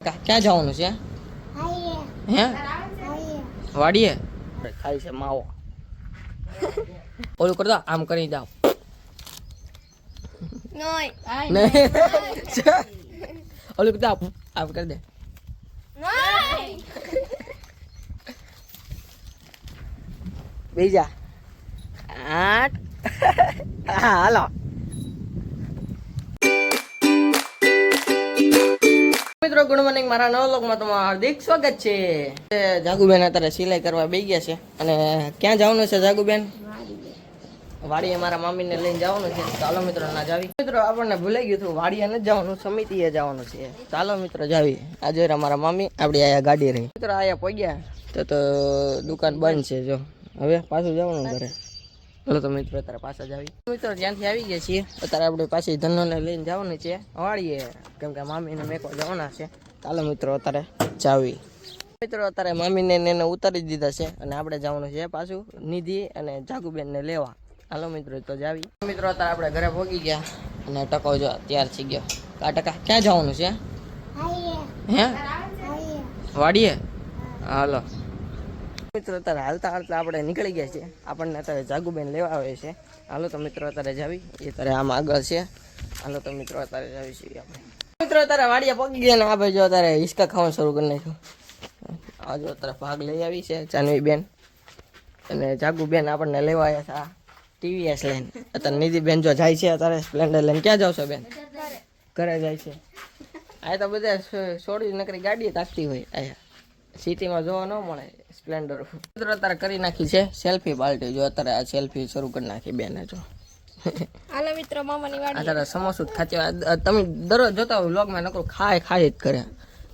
કા- ક્યાં જવાનું છે? હે? વાડીએ? ખાઈ છે માવો. ઓલું કરતા આમ કરી જાઓ નહીં. ઓલું કરતા આમ કરી દે. બીજા. આઠ. હા હાલો. મિત્રો ગુડ મોર્નિંગ મારા નવ લોકમાં તમારું હાર્દિક સ્વાગત છે. જાગુબેન અત્યારે સિલાઈ કરવા બે ગયા છે. અને ક્યાં જવાનું છે જાગુબેન? વાડીએ મારા મામીને લઈને જવાનું છે. ચાલો મિત્રો, ના જાવી. મિત્રો, આપણને ભૂલાઈ ગયું હતું. વાડીએ નથી જવાનું, સમિતિએ જવાનું છે. ચાલો મિત્રો, જાવી. આજે મારા મામી. આપણી આયા ગાડી રહી. મિત્રો, આયા પહોંચ્યા તો તો દુકાન બંધ છે, જો. હવે પાછું જવાનું ઘરે. ચાલો તો મિત્રો અત્યારે પાછા જ આવી. મિત્રો ત્યાંથી આવી ગયા છીએ. અત્યારે આપણે પાછી ધનોને લઈને જવાનું છે. વાળીએ કેમ કે મામીને મેકો જવાના છે. ચાલો મિત્રો અત્યારે જાવી મિત્રો અત્યારે મામીને એને ઉતારી દીધા છે અને આપણે જવાનું છે પાછું નિધિ અને જાગુબેનને લેવા. હાલો મિત્રો તો જાવી મિત્રો અત્યારે આપણે ઘરે પહોંચી ગયા અને ટકો જો તૈયાર થઈ ગયો. આ ટકા ક્યાં જવાનું છે? હે? વાડીએ? હાલો. મિત્રો, અત્યારે હાલતા હાલતા આપણે નીકળી ગયા છીએ. આપણને અત્યારે જાગુબેન લેવા આવે છે. હાલો તો મિત્રો, અત્યારે જાવી. એ તારે આમ આગળ છે. હાલો તો મિત્રો, અત્યારે જાવી છીએ આપણે. મિત્રો, અત્યારે વાડિયા પગી ગયા ને, આ ભાઈ જો અત્યારે હિસકા ખાવાનું શરૂ કરી નાખ્યું. આ જો અત્યારે ભાગ લઈ આવી છે જાનવી બેન અને જાગુબેન આપણને લેવા આવ્યા હતા ટીવીએસ લઈને. અત્યારે નિધિબેન જો જાય છે અત્યારે સ્પ્લેન્ડર લઈને. ક્યાં જાવ છો બેન? ઘરે જાય છે. આ તો બધા છોડી નકરી ગાડી તાકતી હોય. અહીંયા સિટીમાં જોવા ન મળે. સ્પ્લેન્ડર મિત્રો અત્યારે કરી નાખી છે. સેલ્ફી પાર્ટી જો અત્યારે આ સેલ્ફી શરૂ કરી નાખી બેને જો. હાલો મિત્રો મામાની વાડી. અત્યારે સમોસું ખાતી તમે દરરોજ જોતા હોય વ્લોગમાં નકરું ખાય ખાય જ કરે.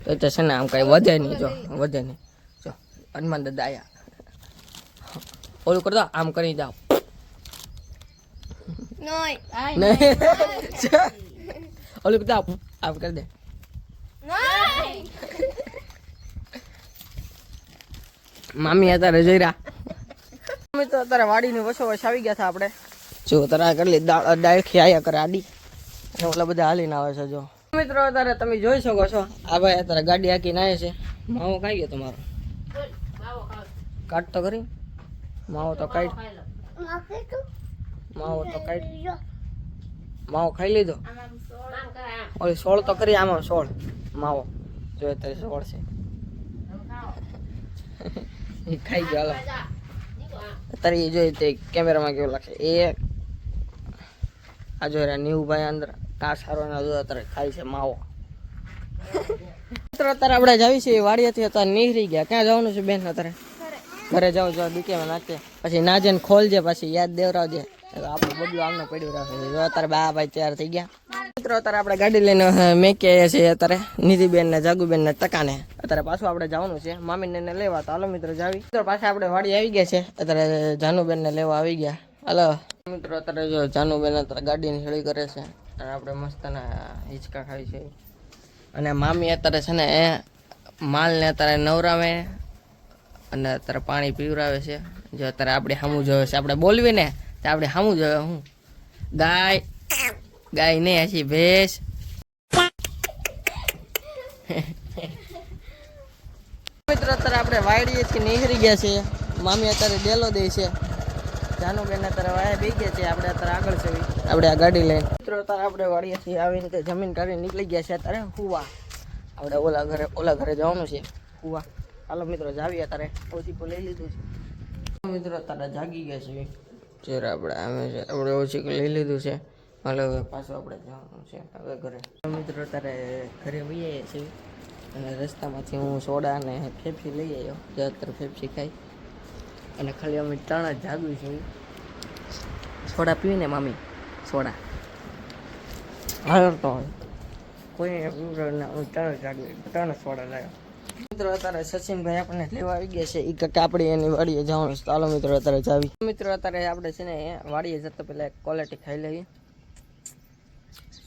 તો તે છે ને આમ કઈ વધે નહીં જો વધે નહીં. જો હનુમાન દાદા આયા. ઓલું કરતો આમ કરી જાઓ. ઓલું કરતા આમ કરી દે. મામી અત્યારે જઈ રહ્યા. મમ્મી તો અત્યારે વાડીની વસો વસ આવી ગયા હતા આપણે. જો અત્યારે કરી ડાળખી આયા કરે આડી. અને ઓલા બધા હાલીને આવે છે જો. મિત્રો અત્યારે તમે જોઈ શકો છો આ ભાઈ અત્યારે ગાડી હાકીને આવે છે. માવો ખાઈ ગયો તમારો. કાટ તો કરી માવો તો કાઢ. માવો તો કાઢ. માવો ખાઈ લીધો? ઓલી સોળ તો કરી આમાં સોળ. માવો. જો અત્યારે સોળ છે. ખાઈ ગયો અત્યારે એ જોઈએ તે કેમેરામાં કેવું લાગશે એ આ જોઈ રહ્યા નીવુભાઈ અંદર. કા સારો ના જો અત્યારે ખાય છે માવો. અત્યારે આપણે જાવી છીએ વાડીએથી અત્યારે નીકળી ગયા. ક્યાં જવાનું છે બેન અત્યારે? ઘરે જાવ જો દીકે નાખીએ. પછી નાજે ખોલજે, પછી યાદ દેવરાવજે. આપણું બધું આમને પડ્યું રાખે જો અત્યારે બા ભાઈ તૈયાર થઈ ગયા. મિત્રો, અત્યારે આપણે ગાડી લઈને મેકે છીએ અત્યારે નિધિબેન ને ટકાને. અત્યારે પાછું આપણે જવાનું છે. મામીને લેવા તો હાલો મિત્રો જાવી. મિત્રો, પાછા આપણે વાડી આવી ગયા છે. અત્યારે જાનુબેન ને લેવા આવી ગયા. હાલો. મિત્રો, અત્યારે જો જાનુબેન અત્યારે ગાડીની હેળી કરે છે. અને આપણે મસ્ત હિંચકા ખાઈ છે. અને મામી અત્યારે છે ને, એ માલને અત્યારે નવરાવે અને અત્યારે પાણી પીવરાવે છે. જો અત્યારે આપણે સામું જોવે છે. આપણે બોલવી ને તો આપણે સામું જોયો હું. ગાય. ગાય નહીં હજી ભેંસ. મિત્રો, અત્યારે આપણે વાડીએથી નીકળી ગયા છીએ. મામી અત્યારે ડેલો દે છે. જાનુબેન અત્યારે વાયા બી ગયા છે. આપણે અત્યારે આગળ છે. આપણે આ ગાડી લઈને. મિત્રો, અત્યારે આપણે વાડીએથી આવીને તે જમીન કાઢી નીકળી ગયા છે. અત્યારે હુવા. આપણે ઓલા ઘરે ઓલા ઘરે જવાનું છે. હુવા. હાલો મિત્રો જાવી અત્યારે. ઓછી લઈ લીધું છે. મિત્રો, અત્યારે જાગી ગયા છે જ્યારે આપણે છે, આપણે ઓછી લઈ લીધું છે. હાલો હવે પાછું આપણે જવાનું છે, હવે ઘરે. મિત્રો અત્યારે ઘરે વહી આવ્યા છીએ અને રસ્તામાંથી હું સોડા અને ફેફસી લઈ આવ્યો જે અત્યારે ફેફસી ખાઈ. અને ખાલી અમે ત્રણ જ જાગું છે સોડા પીવીને મામી, સોડા. હાલો તો, કોઈ ત્રણ જ ત્રણ સોડા લાવ્યો મિત્રો, અત્યારે સચિનભાઈ આપણને લેવા આવી ગયા છે. એ કાકા આપણે એની વાડીએ જવાનું ચાલો મિત્રો, અત્યારે જાવી. મિત્રો, અત્યારે આપણે છે ને, વાડીએ જતા પહેલાં ક્વોલિટી ખાઈ લઈએ.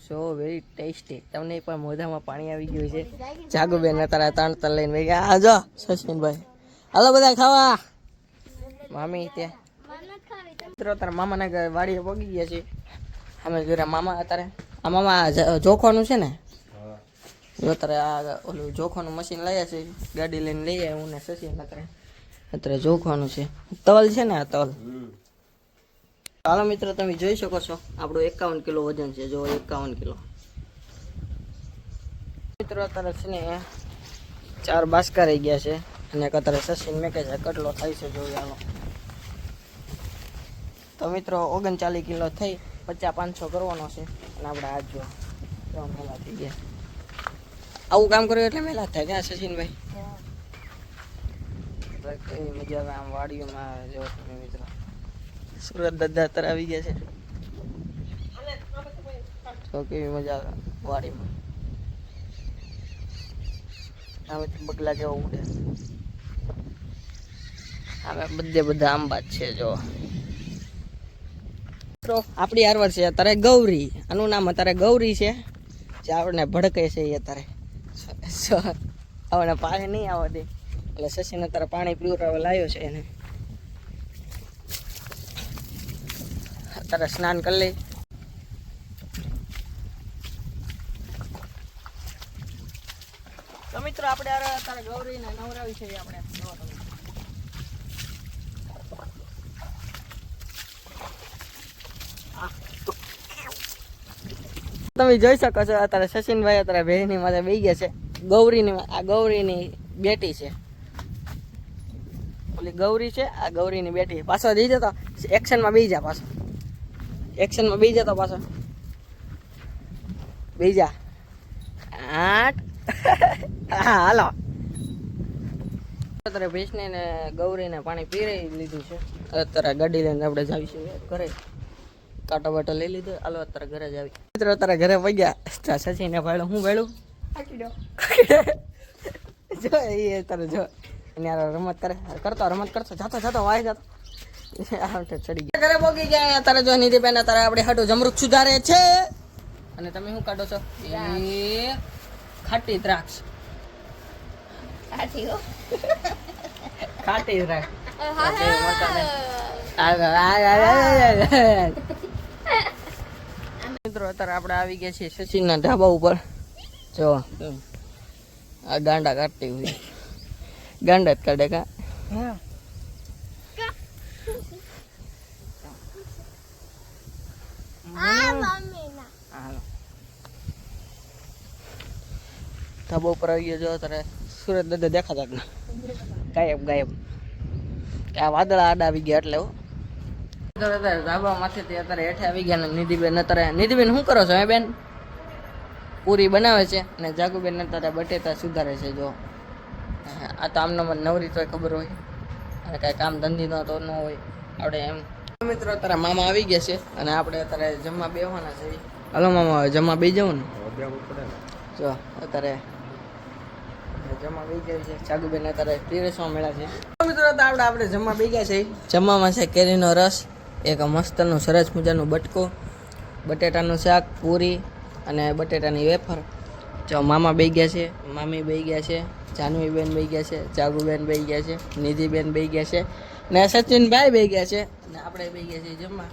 સો વેરી ટેસ્ટી તમને પણ મોઢામાં પાણી આવી ગયું છે. જાગુબેન અત્યારે ત્રણ ત્રણ લઈને ગયા. આ જો, સચિનભાઈ. હાલો બધા ખાવા. મામી ત્યાં. મિત્રો, અત્યારે મામાના વાડીએ પગી ગયા છે. અમે જોયા મામા અત્યારે, આ મામા જોખવાનું છે ને? અત્યારે આ ઓલું જોખવાનું મશીન લાવ્યા છે, ગાડી લઈને લઈ આવ્યા હું ને શશી અત્યારે. અત્યારે જોખવાનું છે. તલ છે ને આ તલ. ચાલો મિત્રો, તમે જોઈ શકો છો, આપણું એકાવન કિલો વજન છે. જો એકાવન કિલો. મિત્રો, અત્યારે છે ને ચાર બાસકા રહી ગયા છે અને અત્યારે સસીન કહે છે કટલો થાય છે જોઈએ હાલો તો મિત્રો, ઓગણચાલીસ કિલો થઈ, પચાસ પાંચસો કરવાનો છે. અને આપણે આજ જો મેલા થઈ ગયા. આવું કામ કર્યું એટલે મેલા થાય. ત્યાં સચિનભાઈ. કેવી મજા આવે આમ વાડીઓમાં જો મિત્રો. સુરત દાદા અત્યારે આવી ગયા છે. તો કેવી મજા આવે વાડીમાં? તો બગલા જેવો ઉડે. હવે બધે બધા આંબા છે જો. મિત્રો આપણી હારવાર છે. અત્યારે ગૌરી. આનું નામ અત્યારે ગૌરી છે. જે આપણને ભડકે છે એ અત્યારે. આપણને પાણી નહીં આવવા દે. એટલે શશીને અત્યારે પાણી પીવડાવવા લાવ્યો છે એને. અત્યારે સ્નાન કરી લઈ તો મિત્રો, આપણે અત્યારે ગૌરીને નવરાવી છે આપણે. તમે. જોઈ શકો છો અત્યારે સચિનભાઈ અત્યારે ભેની માથે બેસી ગયા છે. ગૌરીની આ ગૌરીની બેટી છે. ઓલી ગૌરી છે, આ ગૌરીની બેટી પાછો જઈ જતો, એક્શનમાં બીજા પાછો. એક્શનમાં બી જતો પાછો. બીજા આઠ. હાલો. અત્યારે ભેંસને ને ગૌરીને પાણી પીરાઈ લીધું છે. અત્યારે ગાડી લઈને આપણે જાવીશું. ઘરે કાંટો બાટો લઈ લીધો. હાલો, અત્યારે ઘરે આવી. મિત્રો, અત્યારે ઘરે પગ્યા. સચિન ભાડું હું ભાડું? જો એ તારે જો. એની રમત કરે. કરતો રમત કરતો. જાતો જાતો વાય જાતો. ચડી ગયા. ઘરે પોગી ગયા. તારે જો નિધિબેન તારે આપણે હાટું જમરૂક સુધારે છે. અને તમે શું કાઢો છો? એ ખાટી દ્રાક્ષ. ખાટી હો. ખાટી દ્રાક્ષ. મિત્રો અત્યારે આપણે આવી ગયા છીએ સચિનના ઢાબા ઉપર. જો. આ ગાંડા કાઢતી હોય. ગાંડા જ કાઢે કા? ધબો ઉપર આવી ગયો જો અત્યારે સુરત દાદા દેખાતા જ ના ગાયબ ગાયબ. કે આ વાદળા આડા આવી ગયા એટલે ધાબામાંથી અત્યારે હેઠે આવી ગયા નિધિબેન. અત્યારે નિધિબેન શું કરો છો હે બેન? પૂરી બનાવે છે અને જાગુબેન અત્યારે બટેટા સુધારે છે જો. આ તો આમને મને નવરી તોય ખબર હોય. અને કાંઈ કામ ધંધીનો તો ન હોય. આપણે એમ. મિત્રો અત્યારે મામા આવી ગયા છે અને આપણે અત્યારે જમવા બેવાના છે. હલો મામા હવે જમવા બે જવું ને? જો અત્યારે જમવા બેસી ગયા છે. જાગુબેન અત્યારે પીરસવા મળ્યા છે. તો મિત્રો તો આપણે આપણે જમવા બે ગયા છે. જમવામાં છે કેરીનો રસ એક મસ્તનું સરસ મજાનું બટકો બટેટાનું શાક પૂરી અને બટેટાની વેફર. જો મામા બે ગયા છે, મામી બે ગયા છે, જાનવીબેન બે ગયા છે, જાગુબેન બે ગયા છે, નિધિબેન બે ગયા છે ને સચિનભાઈ બે ગયા છે ને આપણે બે ગયા છીએ જમવા.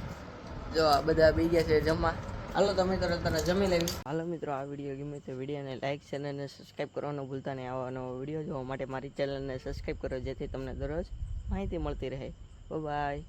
જો આ બધા બે ગયા છે જમવા. હાલો તમે તરત તરત જમી લેવી હાલો મિત્રો, આ વીડિયો ગમે તો વિડીયોને લાઇક ચેનલને સબસ્ક્રાઈબ કરવાનું ભૂલતા નહીં. આવા વીડિયો જોવા માટે મારી ચેનલને સબસ્ક્રાઈબ કરો, જેથી તમને દરરોજ માહિતી મળતી રહે. બાય